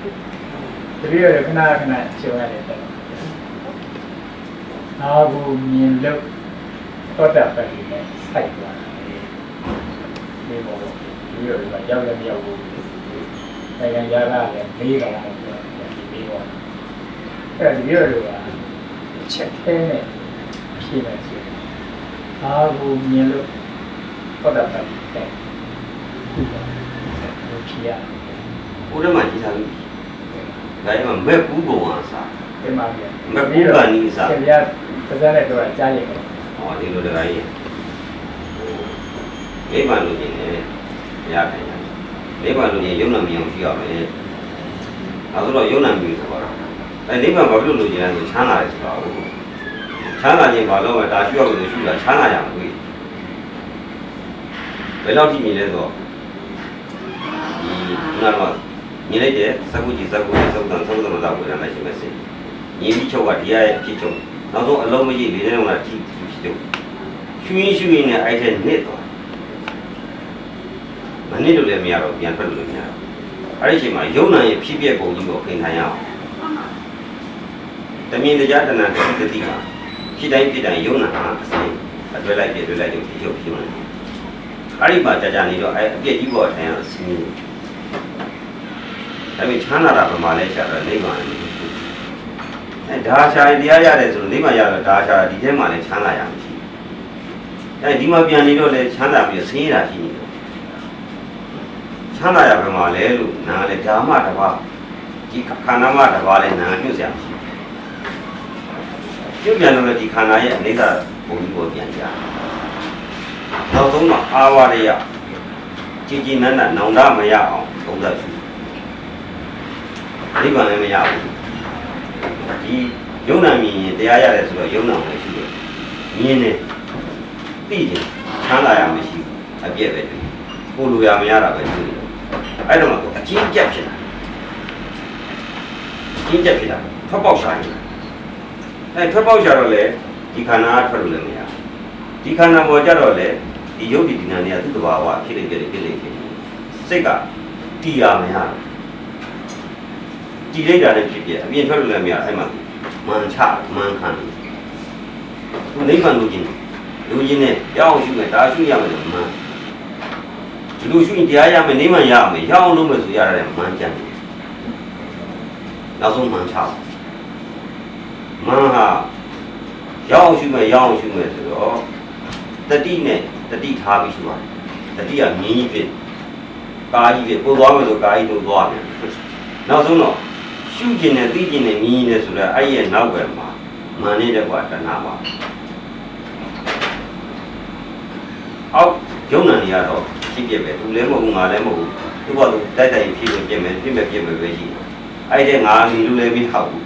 တပည့်တော်ခဏခဏရှုံရတယ်တဲ့အာဟုမြင်လို့သောတာပတိနဲ့စိုက်သွားတယ်ဒီဘောတပည့်တော်ကရောက်လည်းမရောက်ဘူးနိုင်ငံသားကလည်းလေးကလာပြောတယ်ဒီလေးဘောအဲ့ဒါတပည့်တော်ကချက်ခဲနဲ့ဖြေမယ်ဆိုရင်အာဟုမြင်လို့သောတာပတိနဲ့ခုပါဖြေရတယ်ဘုရားမှာကြီးထားပြီ ဒါကြောင့်မဲ့ကူးပုံအားစားပြန်ပါပြန်မကူပါနီးစားဆရာပါဇက်နဲ့တော့ကြားရတယ်ဟောဒီလိုတကားကြီးမိဘလူချင်းနဲ့ရခိုင်တယ်မိဘလူချင်းယုံနာမြင်အောင်ရှိရမယ်အဲဆိုတော့ယုံနာမြင်ဆိုတော့အဲနိဗ္ဗာန်ဘာဖြစ်လို့လူချင်းလဲဆိုချမ်းသာတယ်ဆိုတော့ချမ်းသာခြင်းဘာလို့လဲဒါရှိရလို့ရှိတာချမ်းသာရမှာတွေ့ဘယ်လောက်ကြည့်မြင်လဲဆိုတော့ဒီငါတော့ မြင်လိုက်တဲ့သက္ကုကြီးသက္ကုကြီးသုတ်တန်သုတ်တန်တော့ဝေဒနာရှိမယ်စေညီပြီးချုပ်ကဒီရဲ့အဖြစ်ချုပ်နောက်ဆုံးအလုံးမကြီးလေးတဲ့ကကြည့်ဖြစ်ချုပ်ရှူရင်းရှူရင်းနဲ့အဲ့တဲ့နစ်သွားမနစ်လို့လည်းမရတော့ပြန်ထွက်လို့လည်းမရတော့အဲ့ဒီအချိန်မှာယုံနာရဲ့ဖြစ်ပျက်ပုံကြီးကိုခင်ခံရအောင်တမင်တရားတဏ္ဍာတတိတတိမှာဖြစ်တိုင်းဖြစ်တိုင်းယုံနာဟာအစဉ်အတွဲလိုက်ပြအတွဲလိုက်လို့ဖြစ်ချုပ်ဖြစ်မှာအဲ့ဒီမှာကြာကြာနေတော့အဲ့အပြည့်ကြီးပေါ်ထိုင်ရတော့ဆင်းရဲ ဒါပေမဲ့ချမ်းသာတာပမာလဲရှာတော့နိဗ္ဗာန်လေအဲဒါရှာရင်တရားရတယ်ဆိုတော့နိဗ္ဗာန်ရတော့ဒါရှာဒီထဲမှာလဲချမ်းသာရမှာရှိအဲဒီမှာပြန်နေတော့လဲချမ်းသာပြီးဆင်းရဲတာရှိနေတယ်ချမ်းသာရပမာလဲလို့နားလဲဓမ္မတစ်ပါးဒီခန္ဓာမတစ်ပါးလဲနားညွှတ်စရာမရှိပြုတ်ပြန်လို့ဒီခန္ဓာရဲ့အနေသာပုံကြီးကိုပြန်ကြနောက်ဆုံးတော့အာဝရယကြည်ကြည်နန်းနန်းနောင်တမရအောင်သုံးသပ်ယူ နိဗ္ဗာန်လည်းမရဘူးဒီယုံနာမြင်ရင်တရားရတယ်ဆိုတော့ယုံနာလည်းရှိတယ်မြင်တယ်သိတယ်ချမ်းသာရမရှိဘူးအပြည့်ပဲတွေ့ကိုလိုရမရတာပဲတွေ့တယ်အဲ့တော့မှအချင်းကြက်ဖြစ်တာအချင်းကြက်ဖြစ်တာထွက်ပေါက်ရှာရင်အဲထွက်ပေါက်ရှာတော့လေဒီခန္ဓာကထွက်လို့လည်းမရဘူးဒီခန္ဓာပေါ်ကြတော့လေဒီယုတ်ဒီဒီနာနေကသူ့တဘာဝဖြစ်နေကြတယ်ဖြစ်နေဖြစ်နေစိတ်ကတီရမရဘူး ကြည်လိုက်တာလည်းဖြစ်ပြအပြင်ထွက်လို့လည်းမရအဲ့မှာမန်ချမန်ခံတယ်သူနိဗ္ဗာန်လို့ကျင်လူချင်းနဲ့ရအောင်ရှုမယ်ဒါရှုရမယ်မန်ဒီလိုရှုရင်တရားရမယ်နိဗ္ဗာန်ရမယ်ရအောင်လုပ်မယ်ဆိုရရတယ်မန်ကြတယ်နောက်ဆုံးမန်ချမန်ဟာရအောင်ရှုမယ်ရအောင်ရှုမယ်ဆိုတော့တတိနဲ့တတိထားပြီးရှုရတယ်တတိကမြင်းကြီးဖြစ်ကာကြီးဖြစ်ပို့သွားမယ်ဆိုကာကြီးတို့သွားမယ်နောက်ဆုံးတော့ ရှုကျင်နဲ့သိကျင်နဲ့မြင်းကြီးနဲ့ဆိုတော့အဲ့ရဲ့နောက်ွယ်မှာမန်နဲ့တကွာတဏှာပါအောက်ယုံနာနေရတော့ဖြစ်ပြပဲသူလည်းမဟုတ်ဘူးငါလည်းမဟုတ်ဘူးသူကသူတိုက်တိုက်ဖြစ်ဖြစ်ပြမယ်ပြမယ်ပြမယ်ပဲရှိတယ်အဲ့တဲ့ငါလီလို့လည်းမဟုတ်ဘူး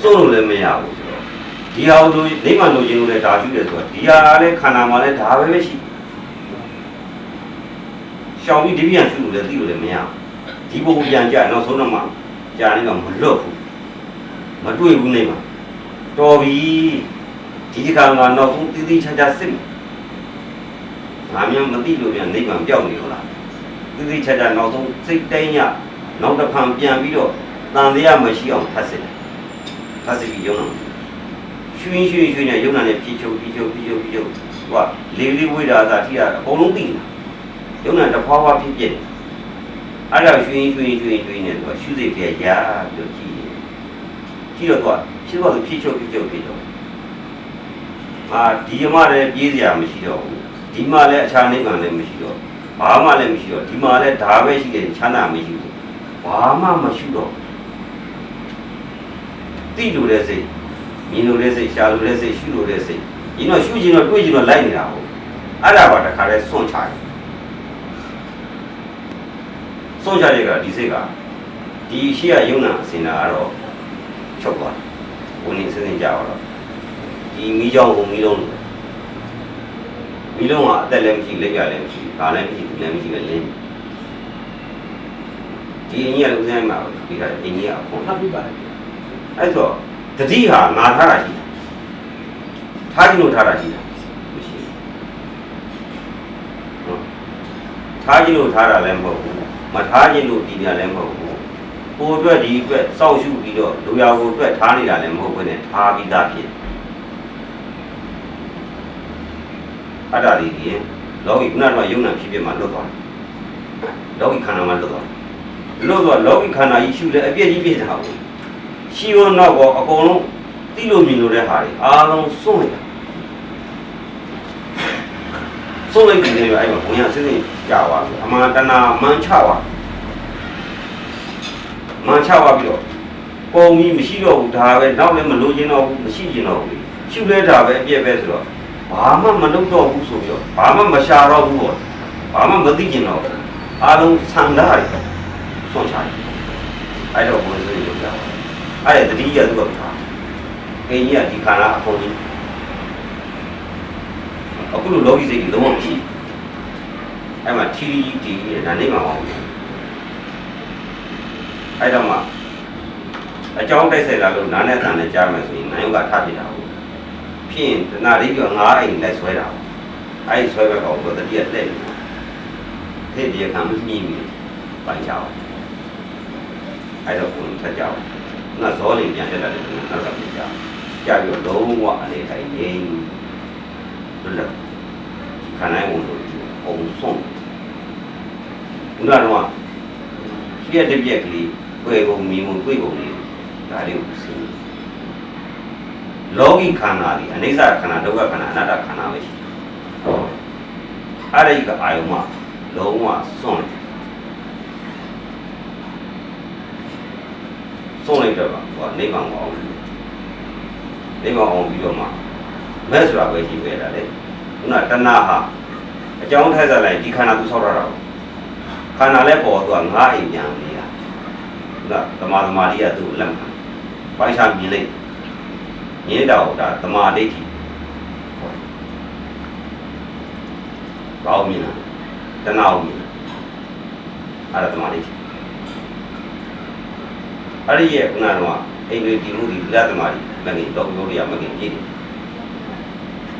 စိုးလို့လည်းမရဘူးဆိုတော့ဒီဟာလို့နိဗ္ဗာန်လို့ခြင်းလို့လည်းဒါရှိတယ်ဆိုတော့ဒီဟာလည်းခန္ဓာမှာလည်းဒါပဲပဲရှိတယ်ရှောင်ပြီးဒီပြန်ရှုလို့လည်းသိလို့လည်းမရဘူးဒီဘုံပြန်ကြနောက်ဆုံးတော့မှ ကြာနေတော့မလွတ်ဘူးမတွေ့ဘူးနေမှာတော်ပြီဒီဒီကံကနောက်ဆုံးတည်တည်ချာချာစစ်မယ်ငါမျိုးမသိလို့ပြန်နိဗ္ဗာန်ပြောက်နေတော့လားတည်တည်ချာချာနောက်ဆုံးစိတ်တိုင်းညနောက်တစ်ဖန်ပြန်ပြီးတော့တန်တရားမရှိအောင်ဖတ်စစ်တယ်ဖတ်စစ်ပြီးရုံးတော့ရွှင်းရွှင်းရွှင်းနဲ့ရုံးနာနဲ့ဖြီးချုပ်ဖြီးချုပ်ဖြီးချုပ်ဖြီးချုပ်ဟိုကလေးလေးဝိဒါသာထိရအကုန်လုံးသိနေတာရုံးနာတစ်ဖွာဖွာဖြစ်ဖြစ် အဲ့ဒါရွှင်းရွှင်းရွှင်းရွှင်းနဲ့သူကရှုစိတ်ပြရာလို့ကြည့်တယ်ကြည့်တော့သူကဖြစ်တော့ဖြီးချုပ်ဖြီးချုပ်ဖြီးချုပ်အာဒီမှာလည်းပြေးစရာမရှိတော့ဘူးဒီမှာလည်းအခြားနိဗ္ဗာန်လည်းမရှိတော့ဘာမှလည်းမရှိတော့ဒီမှာလည်းဒါပဲရှိတယ်ချမ်းသာမရှိဘူးဘာမှမရှိတော့တိလို့တဲ့စိတ်မြင်လို့တဲ့စိတ်ရှားလို့တဲ့စိတ်ရှုလို့တဲ့စိတ်ဒီတော့ရှုခြင်းတော့တွေးခြင်းတော့လိုက်နေတာဟုတ်အဲ့ဒါပါတခါလဲစွန့်ချတယ် စွန့်ချတဲ့ကဒီစိတ်ကဒီရှိရယုံနာအစင်တာကတော့ချုပ်သွားတယ်ဝင်နေစစင်ကြတော့ဒီမိကြောင်ကိုမိလုံးလို့မိလုံးကအသက်လည်းမရှိလက်ပြလည်းမရှိဒါလည်းမရှိဘူးလည်းမရှိပဲလင်းဒီအင်းကြီးကလည်းဥစဉ်မှာပြီးတာအင်းကြီးကအခွန်ဖတ်ပြပါတယ်အဲ့ဆိုတတိဟာငါထားတာရှိတယ်ထားခြင်းလို့ထားတာရှိတယ်မရှိဘူးဟုတ်ထားခြင်းလို့ထားတာလည်းမဟုတ်ဘူး မထားခြင်းလို့ဒီပြလည်းမဟုတ်ဘူးကိုယ်အတွက်ဒီအတွက်စောင့်ရှုပြီးတော့လူရကိုအတွက်ထားနေတာလည်းမဟုတ်ဘဲနဲ့ထားပြီးသားဖြစ်အဲ့ဒါလေးကြီးလောကီခုနကယုံနာဖြစ်ဖြစ်မှလွတ်သွားတယ်လောကီခန္ဓာမှလွတ်သွားတယ်လွတ်သွားလောကီခန္ဓာကြီးရှုတယ်အပြည့်ကြီးပြည့်တာကိုရှိရောနောက်ကောအကုန်လုံးသိလို့မြင်လို့တဲ့ဟာတွေအားလုံးစွန့်လိုက်တာ စွန့်လိုက်ပြီးနေပြီအဲ့မှာဘုံရစစ်စစ်ကြာသွားပြီအမှန်တဏမှန်ချသွားမှန်ချသွားပြီးတော့ပုံကြီးမရှိတော့ဘူးဒါပဲနောက်လည်းမလိုချင်တော့ဘူးမရှိချင်တော့ဘူးရှုလဲတာပဲအပြည့်ပဲဆိုတော့ဘာမှမလုပ်တော့ဘူးဆိုပြီးတော့ဘာမှမရှာတော့ဘူးပေါ့ဘာမှမသိကျင်တော့ဘူးအားလုံးဆန္ဒတွေဆွန့်ချတယ်အဲ့တော့ဘုန်းကြီးတို့ပြောတာအဲ့ဒါတတိယသူကပြောအင်းကြီးကဒီခန္ဓာအကုန်ကြီး အခုလိုလောကီစိတ်ကြီးလုံးဝမရှိအဲ့မှာထီရီတီးဒါနေမှာပါဘူးအဲ့တော့မှအကြောင်းတိုက်ဆိုင်လာလို့နားနဲ့တန်နဲ့ကြားမယ်ဆိုရင်နိုင်ယောကထားပြတာဘူးဖြစ်ရင်တနာလေးကငါးအိမ်လိုက်ဆွဲတာအဲ့ဒီဆွဲဘက်ကောင်တော့တတိယလက်နေတာ thế ဒီကံမမြင်ဘူးပိုင်ချအောင်အဲ့တော့ကိုယ်ထက်ကြအောင်ငါဇောလေးပြန်တက်လာတယ်နောက်ကပြန်ကြကြပြီးတော့လုံးဝအနေထိုင်ငြိမ်း လွတ်လပ်ခန္ဓာဝင်လို့ပုံဆုံးခုနကတော့ပြည့်တဲ့ပြက်ကလေးတွေ့ပုံမြင်ပုံတွေ့ပုံလေးဒါလေးကိုသိလောကီခန္ဓာဒီအနိစ္စခန္ဓာဒုက္ခခန္ဓာအနတ္တခန္ဓာပဲရှိတယ်။အဲ့ဒီကအာယုံမှာလုံးဝစွန့်တယ်။စွန့်လိုက်တော့ဟိုနိဗ္ဗာန်ကိုအောင်တယ်။နိဗ္ဗာန်အောင်ပြီးတော့မှ မဲ့ဆိုတာပဲရှိပဲတာလေ။ခုနတဏှာဟာအကြောင်းထိုက်စားလိုက်ဒီခန္ဓာကိုဆောက်ရတာ။ခန္ဓာလည်းပေါ်သွားငါးအိမ်ပြန်နေတာ။ခုနသမာသမာဓိကသူ့ကိုလက်ခံ။ပိုင်းခြားမြင်လိုက်မြင်တော့ဒါသမာဓိဋ္ဌိဘာလို့မြင်လဲတဏှာကိုမြင်အဲ့ဒါသမာဓိဋ္ဌိအဲ့ဒီရဲ့ခုနကတော့အိန္ဒြေဒီမှုဒီလက်သမာဓိမဂ္ဂင်တော့ဘုရားမဂ္ဂင်ပြည့်တယ်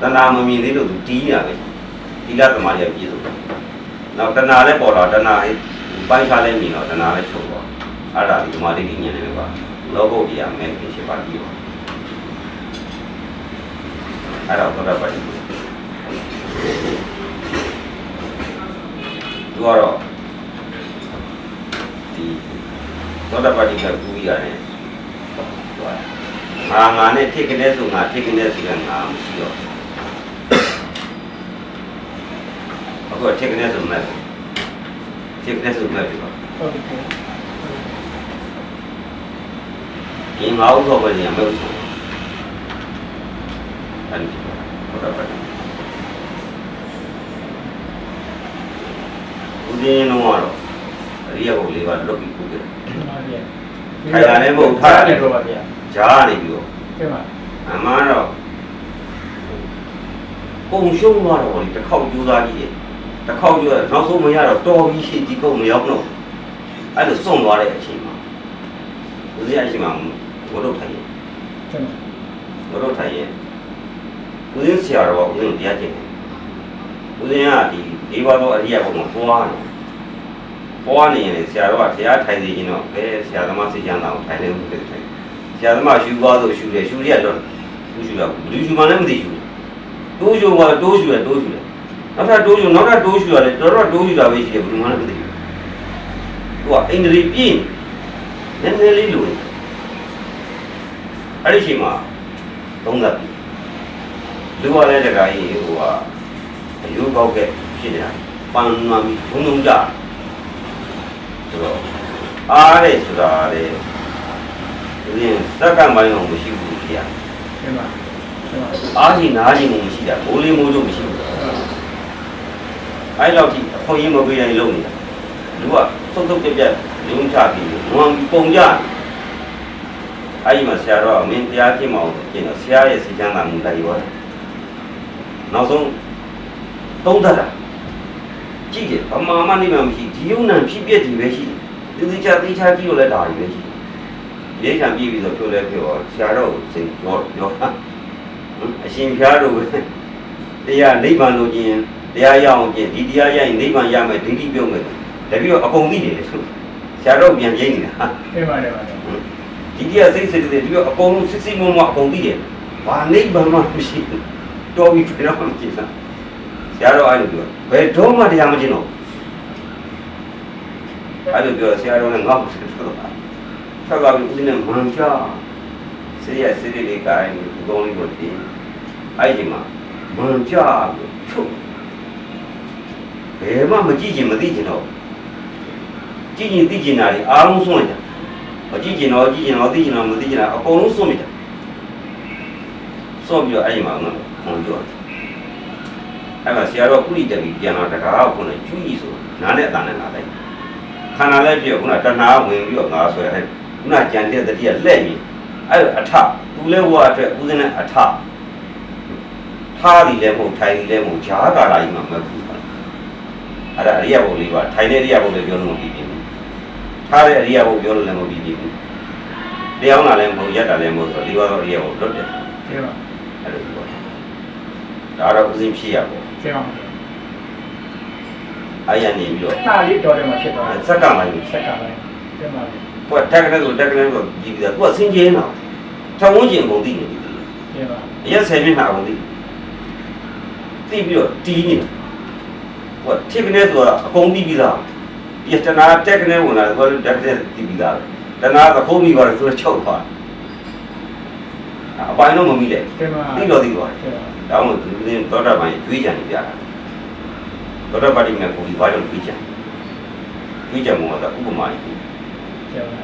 တဏှာမမြင်သေးလို့သူတီးနေတာပဲဒီလက်သမာဓိကပြည့်စုံတယ်နောက်တဏှာလည်းပေါ်တော့တဏှာ ấy ပိုင်းခြားလည်းမြင်တော့တဏှာလည်းချုပ်တော့အဲ့ဒါဒီသမာဓိဋ္ဌိဉာဏ်လည်းပဲပါလောကုတ္တရာမဂ္ဂင်ရှိပါပြီအဲ့တော့သောတာပတ္တိသူကတော့ဒီသောတာပတ္တိကကူးရတယ်သူကငါငါနဲ့ထိကနေဆိုငါထိကနေဆိုကငါမရှိတော့ အခုထိကနေဆိုမဲ့ထိကနေဆိုမဲ့ပြောဟုတ်ကဲ့ဒီငါဥစ္စာပဲညမဟုတ်ဘူးအဲ့ဒီသောတာပတ္တိဦးဇင်းလုံးကတော့အရိယဘုလေးပါလွတ်ပြီးကူးတယ်ပါဗျာခိုင်တာလည်းမဟုတ်ထားတယ်တယ်တော့ပါဗျာဂျားနေပြီးတော့ကဲပါအမှန်တော့ပုံရှုံးသွားတော့လေတစ်ခေါက်ကြိုးစားကြည့်တယ် တစ်ခေါက်ကြိုးစားနောက်ဆုံးမရတော့တော်ပြီးရှိဒီကုန်းမရောက်တော့အဲ့လိုစွန့်သွားတဲ့အချိန်မှာဦးဇင်းအချိန်မှာဘုရုတ်ထိုင်ရင်ကဲပါဘုရုတ်ထိုင်ရင်ဦးဇင်းဆရာတော်ကဦးဇင်းတရားကျင့်တယ်ဦးဇင်းကဒီဒီဘာတော့အရိယဘုံမှာပွားတယ်ပွားနေရင်ဆရာတော်ကတရားထိုင်စီခြင်းတော့ဘယ်ဆရာသမားစိတ်ချမ်းသာအောင်ထိုင်နေမှုတွေထိုင်ဆရာသမားရှူသွားဆိုရှူတယ်ရှူရတော့ဘူးရှူတော့ဘူးရှူမှလည်းမသိရှူတိုးရှူကတိုးရှူရတိုးရှူတယ် နောက်ထပ်တိုးရှူနောက်ထပ်တိုးရှူရတယ်တော်တော်တိုးရှူတာပဲရှိတယ်ဘူးမှလည်းမသိဘူးသူကအိန္ဒြေပြင်းနည်းနည်းလေးလိုတယ်အဲ့ဒီချိန်မှာသုံးသပ်ပြီလူကလည်းတခါကြီးဟိုကအယုကောက်ကဖြစ်နေတာပန်းမှန်ပြီးဘုံဘုံကြဆိုတော့အားတဲ့ဆိုတာလေဒီစက္ကန့်ပိုင်းအောင်မရှိဘူးခင်ဗျာကဲပါကဲပါအားကြီးနားကြီးမှုမရှိတာမိုးလေးမိုးတို့မရှိဘူး အဲ့လောက်ထိအခွင့်အရေးမပေးတိုင်းလုပ်နေတာလူကသုတ်သုတ်ပြက်ပြက်လုံးချပြီးဝမ်ပြီးပုံကြအဲ့ဒီမှာဆရာတော်ကမင်းတရားဖြစ်မအောင်ကျင့်တော့ဆရာရဲ့စိတ်ချမ်းသာမှုလိုက်ရောတယ်နောက်ဆုံးသုံးသပ်တာကြည့်တယ်ဘာမှမနေမှမရှိဒီယုံနံဖြစ်ပြက်ဒီပဲရှိတယ်သေချာသေချာကြည့်လို့လည်းဒါတွေပဲရှိတယ်ရိတ်ခံပြီးပြီးဆိုပြောလဲပြောဆရာတော်ကိုစိတ်ပြောပြောတာအရှင်ဖျားတို့ပဲတရားနိဗ္ဗာန်လို့ကျင် တရားရအောင်ကျင်ဒီတရားရရင်နိဗ္ဗာန်ရမယ်ဒိဋ္ဌိပြုတ်မယ်တပည့်တော့အကုန်သိတယ်လေဆိုဆဆရာတော်ပြန်ပြင်းနေတာပြန်ပါတယ်ပါတယ်ဒီကြီးကစိတ်စိတ်တွေဒီကအကုန်လုံးစစ်စစ်မုံမအကုန်သိတယ်ဘာနိဗ္ဗာန်မှမရှိဘူးတော်ပြီဘယ်တော့မှမရှိဘူးဆရာတော်အဲ့လိုပြောဘယ်တော့မှတရားမကျင်တော့အဲ့လိုပြောဆရာတော်လည်းငေါ့ဆက်တော့ဆက်သွားပြီးဦးဇင်းနဲ့မန်ချဆေးရဆေးလေးကိုင်းဒီကောင်းလေးကိုတင်အဲ့ဒီမှာမန်ချလို့ချုပ် ဘယ်မှမကြည့်ချင်မသိချင်တော့ကြည့်ရင်သိချင်တာတွေအားလုံးဆုံးလိုက်တာမကြည့်ကျင်တော့ကြည့်ကျင်တော့သိကျင်တော့မသိကျင်တော့အကုန်လုံးစွန့်မိတာစွန့်ပြီးတော့အဲ့ဒီမှာငါခွန်ကြောတယ်အဲ့မှာဆရာတော်ကုလိတက်ပြီးပြန်လာတကားကိုခုနကျူးကြီးဆိုနားနဲ့အတန်နဲ့လာလိုက်ခန္ဓာလည်းပြည့်ခုနတဏှာဝင်ပြီးတော့ငါဆွဲလိုက်ခုနကြံတဲ့တတိယလက်ပြီးအဲ့အထသူလဲဝါအတွက်ဦးဇင်းနဲ့အထထားသည်လည်းမဟုတ်ထိုင်သည်လည်းမဟုတ်ဈာကာလာကြီးမှာမဟုတ်ဘူး အဲ့ဒါအရိယဘုံလေးပါထိုင်တဲ့အရိယဘုံလေးပြောလို့မပြီးဘူးထားတဲ့အရိယာဘုပြောလို့လည်းမပြီးပြီဘူး။တရားနာလည်းမဟုတ်ရက်တာလည်းမဟုတ်ဆိုဒီကတော့အရိယာဘုလွတ်တယ်ပြန်ပါအဲ့လိုပြောတာ။ဒါတော့ဥစဉ်ဖြစ်ရပေါ့ပြန်ပါ။အာရနေပြီးတော့တာလေးတော်တယ်မှာဖြစ်သွားတယ်စက်ကမှယူဆက်ကလည်းပြန်ပါ။ကိုယ်တက်ကနေဆိုတက်ကနေဆိုကြည့်ပြီးတော့ကိုယ်ဆင်းကျင်းတော့ထဝန်းကျင်ပုံသိနေပြီပြန်ပါ။အရက်ဆယ်မိနစ်အောင်သိ။သိပြီးတော့တီးနေတာ။ကိုယ် ထစ်ကနေဆိုတာအကုန်သိပြီးသား။ဒီတနာတက်ကနေဝင်လာတော့တက်ကနေသိပြီးသား။တနာသခိုးမိပါတယ်ဆိုတော့ချုပ်သွား။အပိုင်းတော့မမိလဲပြန်ပါ။သိတော့သိသွားတယ်ပြန်ပါ။ဒါမှမဟုတ်ဒီသောတာပန်ကျွေးကြံနေပြတာ။သောတာပတိမြတ်ကိုဒီဘာကြောင့်ကျွေးကြံ။ကျွေးကြံမှာကဥပမာကြီးပြန်ပါ